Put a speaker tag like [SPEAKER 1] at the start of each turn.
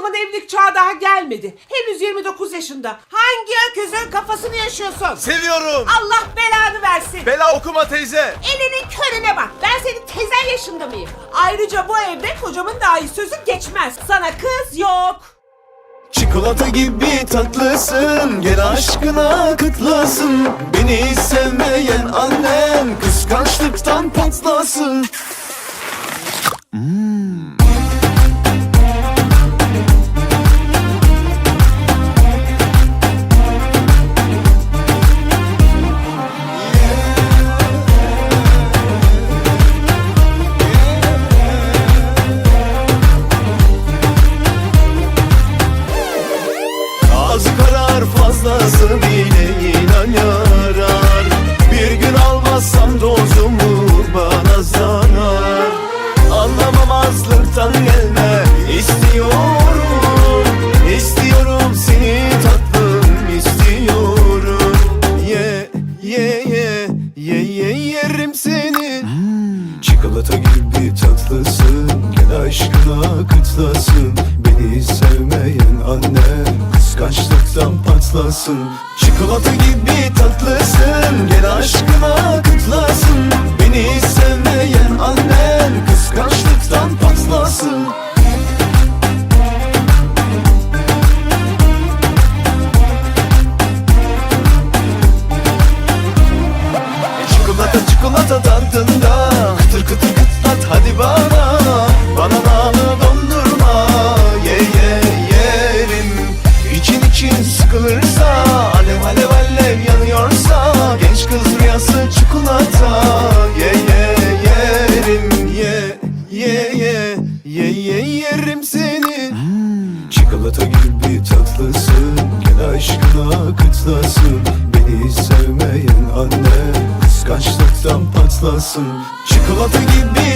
[SPEAKER 1] zaman evlilik çağı daha gelmedi. Henüz 29 yaşında. Hangi öküzün kafasını yaşıyorsun?
[SPEAKER 2] Seviyorum.
[SPEAKER 1] Allah belanı versin.
[SPEAKER 2] Bela okuma teyze.
[SPEAKER 1] Elinin körüne bak. Ben senin tezen yaşında mıyım? Ayrıca bu evde kocamın dahi sözü geçmez. Sana kız yok.
[SPEAKER 3] Çikolata gibi tatlısın Gel aşkına kıtlasın Beni sevmeyen annen Kıskançlıktan patlasın fazlası bile inan yarar Bir gün almazsam dozumu bana zarar. Anlamamazlıktan gelme istiyorum. İstiyorum seni tatlım istiyorum. Ye ye ye ye ye yerim seni. Çikolata gibi tatlısın Gel aşkına kıtlasın Beni sevmeyen annem Kıskançlıktan patlasın. Çikolata gibi tatlısın. Gel aşkına kıtlasın Beni sevmeyen sıkılırsa Alev alev alev yanıyorsa Genç kız rüyası çikolata. Ye ye yerim Ye ye ye Ye ye yerim seni. Çikolata gibi tatlısın Gel aşkına kıtlasın. Beni sevmeyen anne Kıskançlıktan patlasın. Çikolata gibi